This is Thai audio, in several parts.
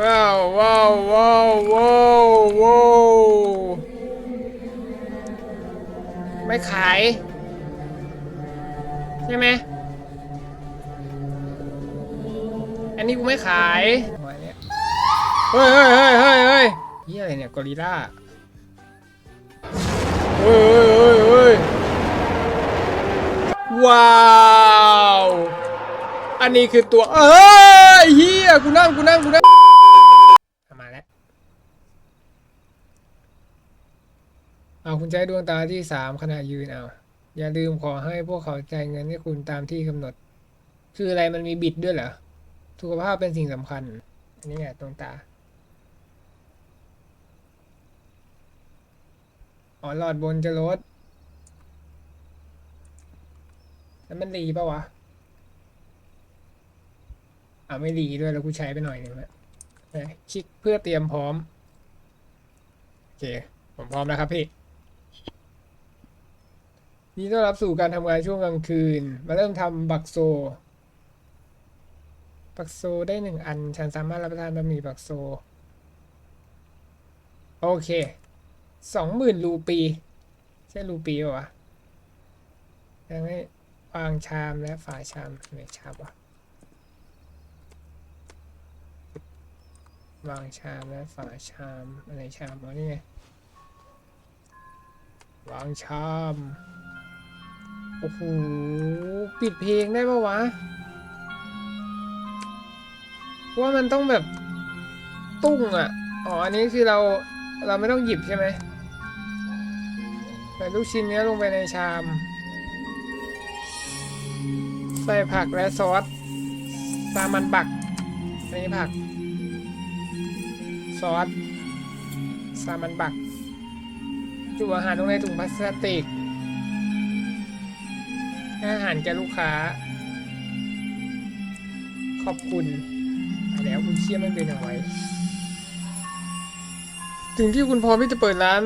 ว้าวว้าวว้าวว้าวว้าวไม่ขาย ใช่ไหมอันนี้กูไม่ขายเฮ้ยเฮ้ยเฮ้ยเฮ้ยเฮ้ยเฮียอะไรเนี่ยกอริลล่าเฮ้ยเฮ้ยเฮ้ยเฮ้ยว้าวอันนี้คือตัวเอ้ยเฮียกูนั่งกูนั่งกูนั่งมาแล้ว เอาคุณใช้ดวงตาที่สามขณะยืนเอา อย่าลืมขอให้พวกเขาจ่ายเงินให้คุณตามที่กำหนด คืออะไรมันมีบิดด้วยเหรอสุขภาพเป็นสิ่งสำคัญ อันนี้ไงดวงตา อ๋อหลอดบนจะลดแล้วมันรีปะวะอ่าไม่รีด้วยแล้วกูใช้ไปหน่อยหนึ่งแล้วคลิกเพื่อเตรียมพร้อม โอเค ผมพร้อมแล้วครับพี่ นี่ต้อนรับสู่การทำงานช่วงกลางคืน มาเริ่มทำบักโซ บักโซได้หนึ่งอัน ฉันสามารถรับประทานบะหมี่บักโซ โอเค สองหมื่นรูปี ใช่รูปีปะวะ ยังไม่วางชามและฝาชามไหนชามวะวางชามและฝาชามอะไรชามวะนี่ไง วางชาม โอ้โห ปิดเพลงได้ปะวะ ว่ามันต้องแบบตุ้งอะ อ๋อ อันนี้คือเราเราไม่ต้องหยิบใช่ไหมใส่ลูกชิ้นเนี้ยลงไปในชาม ใส่ผักและซอสซามันบักอันนี้ผัก ซอสซามันบัก จุอาหารลงในถุงพลาสติก อาหารแก่ลูกค้า ขอบคุณ แล้วคุณเชี่ยมันเป็นยังไงถึงที่คุณพร้อมที่จะเปิดร้าน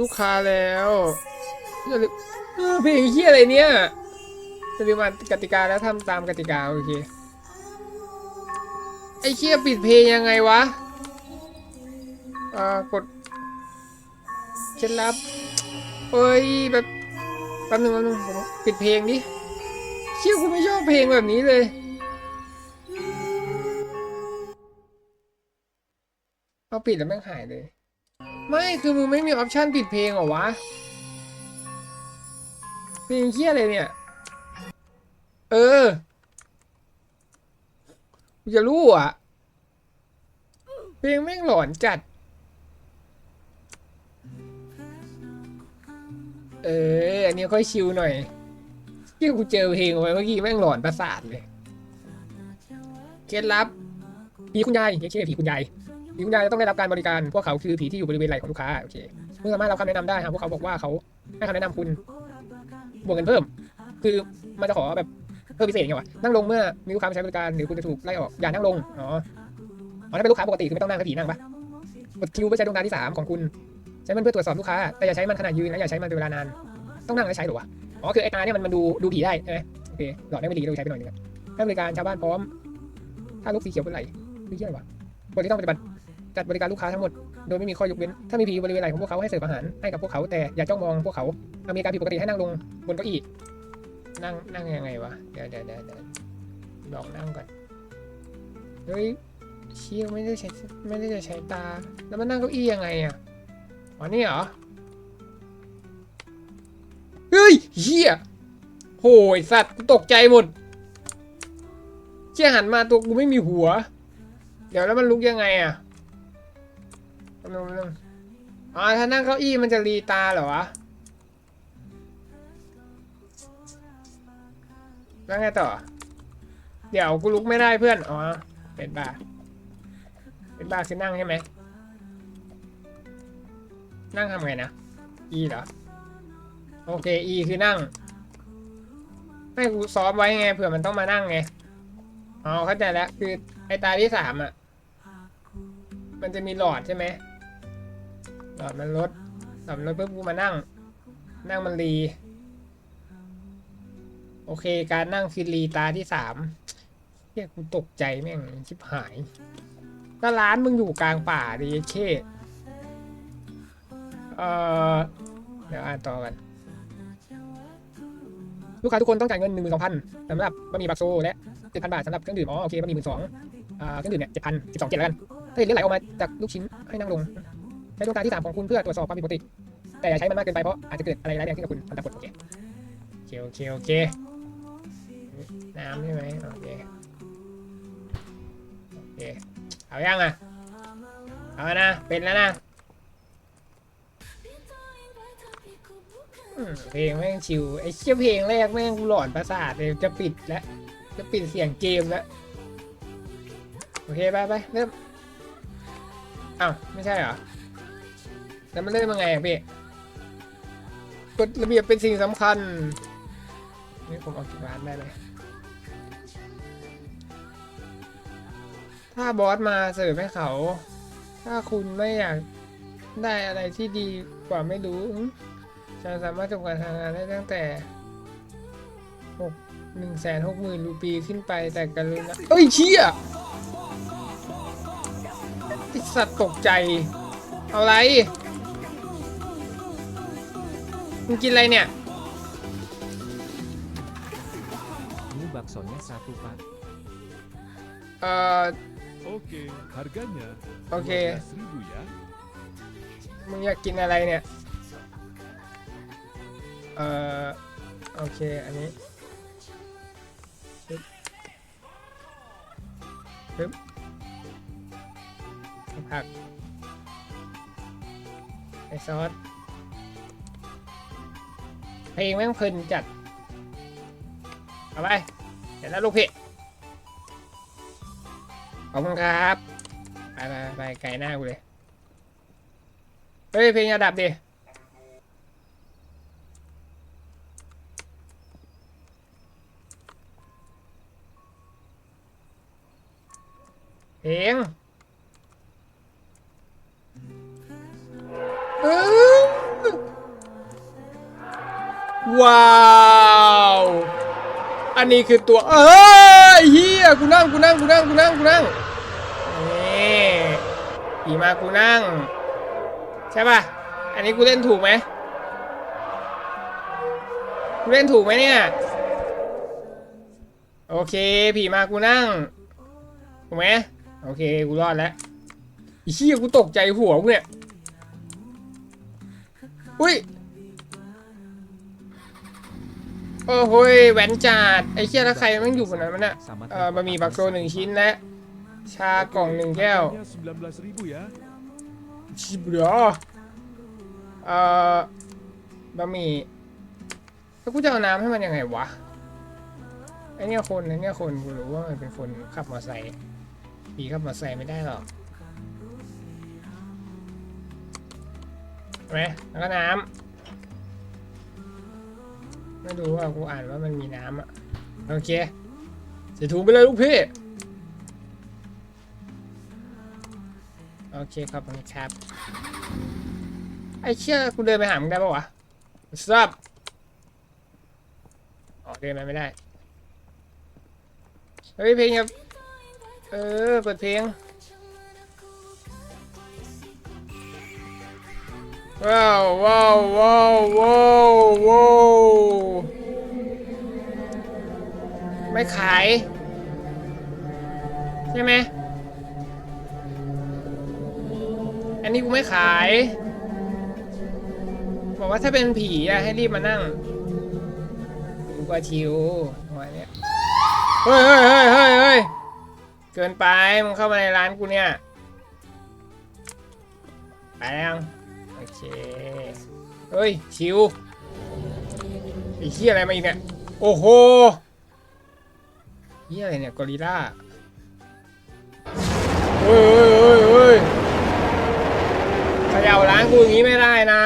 ลูกค้าแล้วอย่าลืมเพลงเชี่ยอะไรเนี่ยจะลืมอ่านกติกาแล้วทำตามกติกาโอเคไอ้เชี่ยปิดเพลงยังไงวะอ่ากด เคล็ดลับเอ้ยแบบแป๊บนึงแป๊บนึงผมปิดเพลงดิเชี่ยกูไม่ชอบเพลงแบบนี้เลยเอาปิดแล้วแม่งหายเลย ไม่คือมึงไม่มีออปชันปิดเพลงเหรอวะเพลงเคี้ยอะไรเนี่ย เออจะรู้อะ เพลงแม่งหลอนจัด เออ อันนี้ค่อยชิลหน่อยที่กูเจอเพลงไว้เมื่อกี้แม่งหลอนประสาทเลย เคล็ดลับผีคุณยายไม่ใช่ผีคุณยายผีคุณยายจะต้องได้รับการบริการ พวกเขาคือผีที่อยู่บริเวณไหล่ของลูกค้า โอเคเมื่อสามารถรับคำแนะนำได้หากพวกเขาบอกว่าเขาให้คำแนะนำคุณ บวกเงินเพิ่ม คือมันจะขอแบบเพิ่มพิเศษไงวะ นั่งลงเมื่อมีลูกค้ามาใช้บริการหรือคุณจะถูกไล่ออก อย่านั่งลง อ๋ออ๋อถ้าเป็นลูกค้าปกติคือไม่ต้องนั่งถ้าผีนั่งปะกดคิวเพื่อใช้ดวงตาที่สามของคุณ ช้มันเพื่อตรวจสอบลูกค้าแต่อย่าใช้มันขณะยืนและอย่าใช้มันเป็นเวลานานต้องนั่งแล้วใช้หรอวะอ๋อคือไอ้ตาเนี่ยมันมันดูดูผีได้ใช่ไหมโอเคหลอดได้ไม่ดีเราใช้ไปหน่อยนึงให้บริการชาวบ้านพร้อม ถ้าลูกสีเขียวเป็นไหลคือเหี้ยอะไรวะบริที่ต้องปฏิบัติจัดบริการลูกค้าทั้งหมดโดยไม่มีข้อยกเว้น ถ้ามีผีบริเวณไหลของพวกเขาให้เสิร์ฟอาหารให้กับพวกเขาแต่อย่าจ้องมองพวกเขาหากมีการผิดปกติให้นั่งลงบนเก้าอี้นั่งนั่งยังไงวะเดี๋ยวเดี๋ยวเดี๋ยวเดี๋ยวลองนั่งก่อนเฮ้ยเชี่ยไม่ได้ใช้ไม่ได้จะใช้ตา แล้วมันนั่งเก้าอี้ยังไงอะ อ๋อนี่เหรอ เฮ้ยเฮียโหยสัตว์กูตกใจหมดเชี่ยหันมาตัวกูไม่มีหัว เดี๋ยวแล้วมันลุกยังไงอะอ๋อถ้านั่งเก้าอี้มันจะรีตาเหรอวะ แล้วไงต่อ เดี๋ยวกูลุกไม่ได้เพื่อน อ๋อ เป็นบ้า เป็นบ้าคือนั่งใช่ไหม นั่งทำไงนะ E เหรอ โอเค E คือนั่งให้กูซ้อมไว้ไงเผื่อมันต้องมานั่งไง อ๋อ เข้าใจแล้ว คือไอตาที่สามอะ มันจะมีหลอดใช่ไหม หลอดมันลดหลอดลดปุ๊บกูมานั่ง นั่งมันรี โอเค การนั่งคือรีตาที่สามเฮียกูตกใจแม่งชิบหาย ก็ร้านมึงอยู่กลางป่าดิเค เอ่อเดี๋ยวอ่านต่อกัน ลูกค้าทุกคนต้องจ่ายเงินหนึ่งหมื่นสองพันสำหรับบะหมี่บักโซและเจ็ดพันบาทสำหรับเครื่องดื่ม อ๋อ โอเคบะหมี่หมื่นสองอ่า เครื่องดื่มเนี่ยเจ็ดพันสิบสองเจ็ดแล้วกัน ถ้าเห็นเลือดไหลออกมาจากลูกชิ้นให้นั่งลงใช้ดวงตาที่สามของคุณเพื่อตรวจสอบความผิดปกติ แต่อย่าใช้มันมากเกินไปเพราะอาจจะเกิดอะไรร้ายแรงขึ้นกับคุณตามกฎโอเคโอเคโอเคโอเคน้ำใช่ไหมโอเคโอเคเอายังอะเอานะเป็นแล้วนะ เพลงแม่งชิวไอ้เชี่ยเพลงแรกแม่งกูหลอนประสาทเลยจะปิดแล้วจะปิดเสียงเกมแล้วโอเคไปไปเริ่มอ้าวไม่ใช่เหรอแล้วมันเล่นยังไงอะพี่กฎระเบียบเป็นสิ่งสำคัญนี่ผมออกจากร้านได้เลยถ้าบอสมาเสิร์ฟให้เขา ถ้าคุณไม่อยากได้อะไรที่ดีกว่าไม่รู้ อืมฉันสามารถจบการทำงานได้ตั้งแต่หกหนึ่งแสนหกหมื่นรูปีขึ้นไปแต่กันเลยนะเอ้ยเชี่ยไอสัตว์ตกใจเอาอะไรมึงกินอะไรเนี่ย Ini baksonya satu pak. เอ่อ Oke, harganya โอเค12.000 ya. มึงอยากกินอะไรเนี่ยเอ่อโอเค อันนี้ปึ๊บปึ๊บผักไอซอสเพลงแม่งเพลินจัด เอาไป เดี๋ยวนะลูกพี่ขอบคุณครับ ไปไปไปไก่หน้ากูเลย เฮ้ย เพลงอย่าดับดิ เพลงเอ้ยว้าว อันนี้คือตัว เอ้ยเฮียกูนั่งกูนั่งกูนั่งกูนั่งกูนั่งนี่ผีมากูนั่ง ใช่ป่ะ อันนี้กูเล่นถูกไหมกูเล่นถูกไหมเนี่ย โอเคผีมากูนั่ง ถูกไหม โอเคกูรอดแล้วไอีเชี่ยกูตกใจหัวกูเนี่ยอุ้ยโอ้โหแหวนจัดไอ้เชี่ยแล้วใครมันอยู่บนนั้นมันน่ะเออบะหมี่บักโซหนึ่งชิ้นและ ชากล่องหนึ่งแก้วชิบเหรอเออบะหมี่แล้วกูจะเอาน้ำให้มันยังไงวะไอเนี่ยคนไอเนี่ยคนกูรู้ว่ามันเป็นคนขับมอเตอร์ไซค์ ผีขับมอเตอร์ไซค์ไม่ได้หรอกไหมแล้วก็น้ำไม่รู้ว่ากูอ่านว่ามันมีน้ำอะ โอเคใส่ถุงไปเลยลูกพี่ โอเคขอบคุณครับ ไอ้เชี่ยกูเดินไปหามึงได้ปะวะซับอ๋อเดินไปไม่ได้ เฮ้ยเพลงครับ เออ เปิดเพลง ว้าวว้าวว้าวว้าวว้าวไม่ขาย ใช่ไหม อันนี้กูไม่ขาย บอกว่าถ้าเป็นผีอะให้รีบมานั่งกูก็ชิววันเนี้ยเฮ้ยเฮ้ยเฮ้ยเฮ้ย เกินไปมึงเข้ามาในร้านกูเนี่ย ไปแล้วโอเค เฮ้ย ชิวไอ้เหี้ยอะไรมาอีกเนี่ย โอ้โหเหี้ยอะไรเนี่ยกอริลล่าเฮ้ยเฮ้ยเฮ้ยเฮ้ยเขย่าร้านกูอย่างนี้ไม่ได้นะ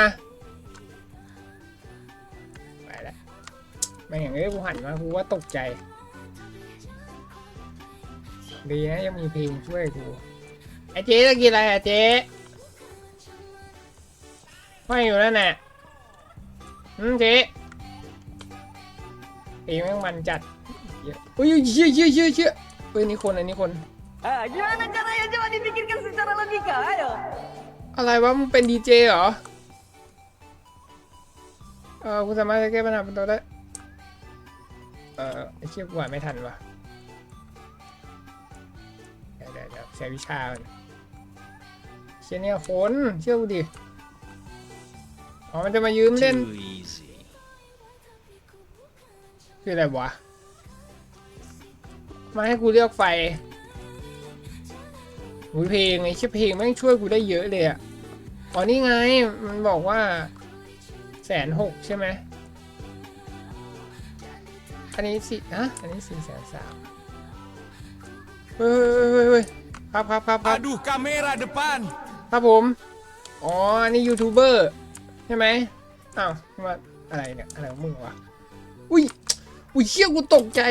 ไปแล้วไม่อย่างนี้กูหันมากูว่าตกใจ ดีนะยังมีเพลงช่วยกูไอ้เจ๊จะกินอะไรอะเจ๊ไม่อยู่นั่นแหละอืมเจ๊เพลงแม่งมันจัดเยอะอุ้ยเชี่ยเชี่ยเชี่ยเชี่ยเฮ้ยนี่คนอันนี้คน Ah, gimana caranya coba dipikirkan secara logika, ayo. อะไรวะมึงเป็นดีเจเหรอ เออกูสามารถจะแก้ปัญหาเป็นตัวได้ เออไอ้เชี่ยกูอ่านไม่ทันวะ ใช้วิชาก่อนเชี่ยเนี่ยคนเชื่อกูดิอ๋อมันจะมายืมเล่น Too easy. คืออะไรวะมาให้กูเลือกไฟหูยเพลงไอ้เชี่ยเพลงแม่งช่วยกูได้เยอะเลยอะอ๋อนี่ไง มันบอกว่าแสนหกใช่ไหมอันนี้สี่ฮะอันนี้สี่แสนสามเฮ้ยเฮ้ยเฮ้ยเฮ้ย ครับครับครับครับ Aduh, kamera depan. ครับผม อ๋ออันนี้ยูทูบเบอร์ใช่ไหมอ้าวมาอะไรเนี่ย อะไรของมึงวะ อุ้ย อุ้ยเชี่ยกูตกใจ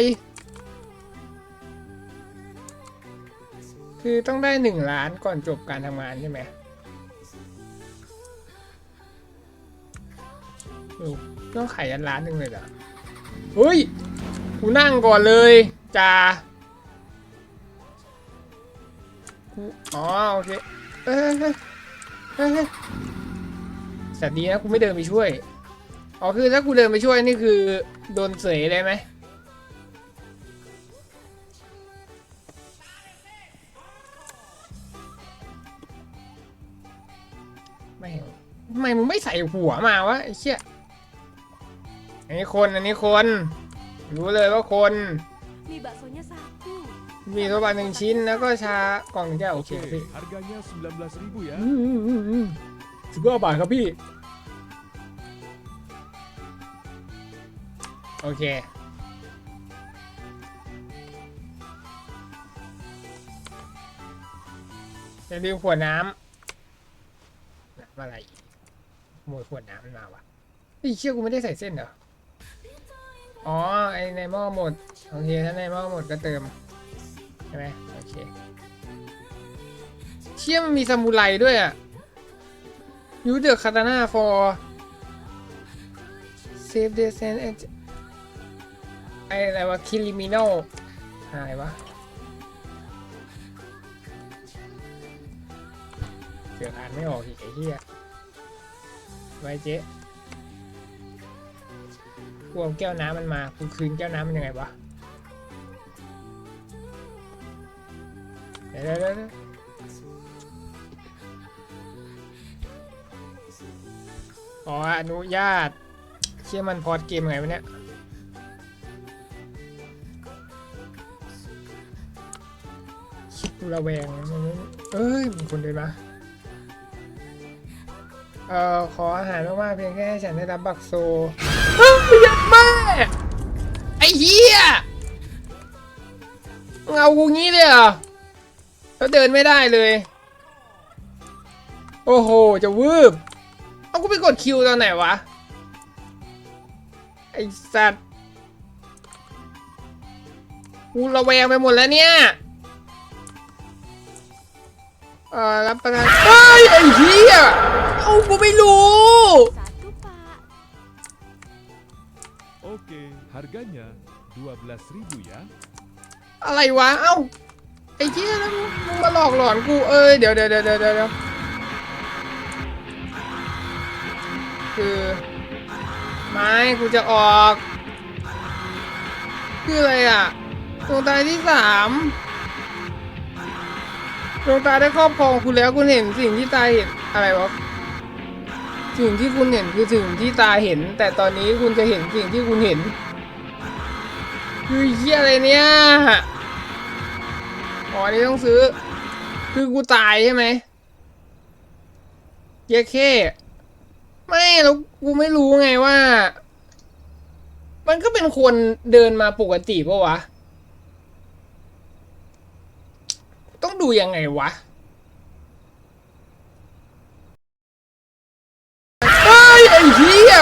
คือต้องได้หนึ่งล้านก่อนจบการทำงานใช่ไหมโอ้ต้องขายยันล้านหนึ่งเลยเหรอ เฮ้ย กูนั่งก่อนเลยจ้า กูอ๋อโอเคเอ้ยเฮ้ยเฮ้ยเฮ้ยแต่ดีนะกูไม่เดินไปช่วยอ๋อคือถ้ากูเดินไปช่วยนี่คือโดนเสยได้ไหมไม่ทำไมมึงไม่ใส่หัวมาวะไอ้เชี่ยอันนี้คนอันนี้คน รู้เลยว่าคน Mie baksonya satu. มีตัวบาหนึ่งชิ้นแล้วก็ชากล่องแก้วโอเค Oke, พี่ harganya 19.000 ya. สิบห้าบาทครับพี่ โอเคจะลืมขวดน้ำน้ำอะไรอีกขโมยขวดน้ำมันมาวะไอ้ยเชี่ยกูไม่ได้ใส่เส้นเหรอ อ๋อ ไอในหม้อหมด โอเค ถ้าในหม้อหมดก็เติมใช่ไหมโอเคเชี่ยมันมีซามูไรด้วยอะยูเดอร์คาตาน่า for save the sen ไออะไรวะคิริมิโนอะไรวะเสือกอ่านไม่ออกอีกไอ้เหี้ยไว้เจ๊กูเอาแก้วน้ำมันมากูคืนแก้วน้ำมันยังไงวะ เดี๋ยวเดี๋ยวเดี๋ยวเดี๋ยวขออนุญาต เชื่อมันพอดเกมไงวะเนี่ยชิบระแวงมันเอ้ยมีคนเดินมาเอ่อขออาหารมากๆเพียงแค่ให้ฉันได้รับบักโซเฮ้ยยัดแม่ไอ้เหี้ยมึงเอากูงี้เลยเหรอ แล้วเดินไม่ได้เลย โอ้โห จะวืบเอากูไปกดคิวตอนไหนวะ ไอสัตว์กูระแวงไปหมดแล้วเนี่ย เอ่อรับประทานเฮ้ยไอ้เหี้ยเอากูไม่รู้ Satu, Pak. Oke, harganya 12.000 ya. อะไรวะ เอ้าไอ้เหี้ยแล้วมึงมาหลอกหลอนกูเอ้ยเดี๋ยวเดี๋ยวเดี๋ยวเดี๋ยวคือไม้กูจะออก คืออะไรอะดวงตาที่สามดวงตาได้ครอบครองคุณแล้วคุณเห็นสิ่งที่ตาเห็นอะไรวะสิ่งที่คุณเห็นคือสิ่งที่ตาเห็น แต่ตอนนี้คุณจะเห็นสิ่งที่คุณเห็นคือเหี้ยอะไรเนี่ย อ๋อนี่ต้องซื้อ คือกูตายใช่ไหมเยเคไม่แล้วกูไม่รู้ไงว่า มันก็เป็นคนเดินมาปกติปะวะ ต้องดูยังไงวะเฮ้ยไอ้เหี้ย